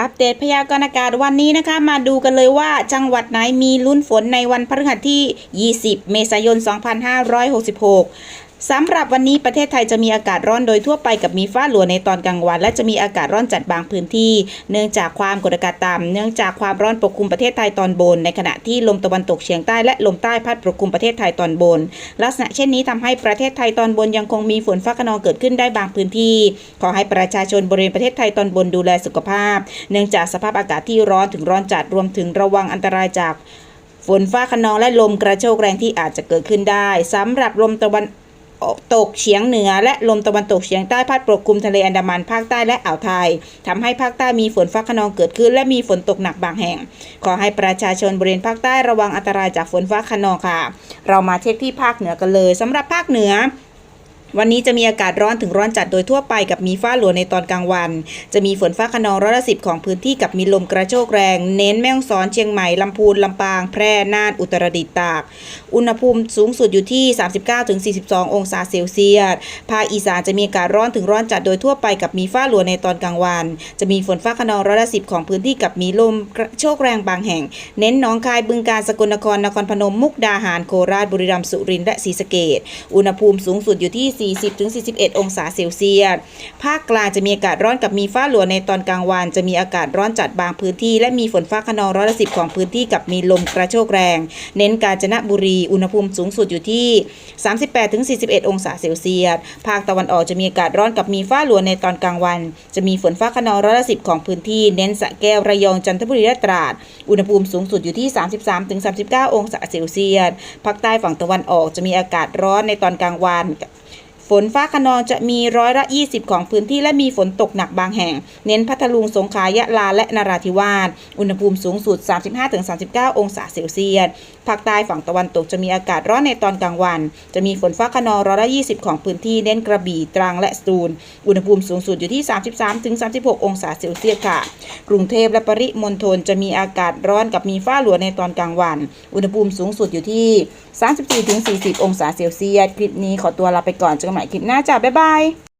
อัปเดตพยากรณ์อากาศวันนี้นะคะ มาดูกันเลยว่าจังหวัดไหนมีลุ้นฝนในวันพฤหัสที่ 20 เมษายน 2566 สำหรับวันนี้ประเทศไทยจะมีอากาศร้อนโดยทั่วไปกับมีฟ้าหลัวในตอนกลางวัน และจะมีอากาศร้อนจัดบางพื้นที่ เนื่องจากความกดอากาศต่ำเนื่องจากความร้อนปกคลุมประเทศไทยตอนบน ในขณะที่ลมตะวันตกเฉียงใต้และลมใต้พัดปกคลุมประเทศไทยตอนบน ลักษณะเช่นนี้ทำให้ประเทศไทยตอนบนยังคงมีฝนฟ้าคะนองเกิดขึ้นได้บางพื้นที่ ขอให้ประชาชนบริเวณประเทศไทยตอนบนดูแลสุขภาพ เนื่องจากสภาพอากาศที่ร้อนถึงร้อนจัดรวมถึงระวังอันตรายจากฝนฟ้าคะนองและลมกระโชกแรงที่อาจจะเกิดขึ้นได้สำหรับลมตะวัน ตกเฉียงเหนือ และลมตะวันตกเฉียงใต้พัดปกคลุมทะเลอันดามันภาคใต้และอ่าวไทยทำให้ภาคใต้มีฝนฟ้าขนองเกิดขึ้น และมีฝนตกหนักบางแห่ง ขอให้ประชาชนบริเวณภาคใต้ระวังอันตรายจากฝนฟ้าขนองค่ะ เรามาเช็คที่ภาคเหนือกันเลยสำหรับภาคเหนือ วันนี้จะมีอากาศร้อนถึงร้อนจัดโดยทั่วไปกับมีฟ้าหลวในตอนกลางวัน จะมีฝนฟ้าขนองร้อยละสิบของพื้นที่กับมีลมกระโชกแรง เน้นแม่ฮ่องสอนเชียงใหม่ลำพูนลำปาง แพร่น่านอุตรดิตถ์ตาก อุณหภูมิสูงสุดอยู่ที่ 39-42 องศาเซลเซียสภาคอีสานจะมีอากาศร้อนถึงร้อนจัดโดยทั่วไปกับมีฟ้าหลวในตอนกลางวัน จะมีฝนฟ้าขนองร้อยละสิบของพื้นที่กับมีลมกระโชกแรงบางแห่ง เน้นหนองคายบึงกาฬสกลนครนครพนมมุกดาหารโคราชบุรีรัมย์สุรินทร์และศรีสะเกษอุณหภูมิสูงสุดอยู่ที่40-41 องศาเซลเซียส ภาคกลางจะมีอากาศร้อนกับมีฟ้าหลวในตอนกลางวัน จะมีอากาศร้อนจัดบางพื้นที่ และมีฝนฟ้าขนองร้อยละสิบของพื้นที่กับมีลมกระโชกแรง เน้นกาญจนบุรี อุณหภูมิสูงสุดอยู่ที่ 38-41 องศาเซลเซียส ภาคตะวันออกจะมีอากาศร้อนกับมีฟ้าหลวในตอนกลางวัน จะมีฝนฟ้าขนองร้อยละสิบของพื้นที่เน้นสะแก้วระยองจันทบุรีและตราด อุณหภูมิสูงสุดอยู่ที่ 33-39 องศาเซลเซียส ภาคใต้ฝั่งตะวันออกจะมีอากาศร้อนในตอนกลางวัน ฝนฟ้าขนองจะมีร้อยละ 20 ของพื้นที่และมีฝนตกหนักบางแห่ง เน้นพัทลุง สงขลา ยะลา และนราธิวาส อุณหภูมิสูงสุด 35-39 องศาเซลเซียส ภาคใต้ฝั่งตะวันตกจะมีอากาศร้อนในตอนกลางวัน จะมีฝนฟ้าขนองร้อยละ 20 ของพื้นที่ เน้นกระบี่ ตรัง และสตูล อุณหภูมิสูงสุดอยู่ที่ 33-36 องศาเซลเซียสค่ะ กรุงเทพและปริมณฑลจะมีอากาศร้อนกับมีฟ้าหลวในตอนกลางวัน อุณหภูมิสูงสุดอยู่ที่ 34-40 องศาเซลเซียส คลิปนี้ขอตัวลาไปก่อนเจอกันใหม่คลิปหน้าจ้าบ๊ายบาย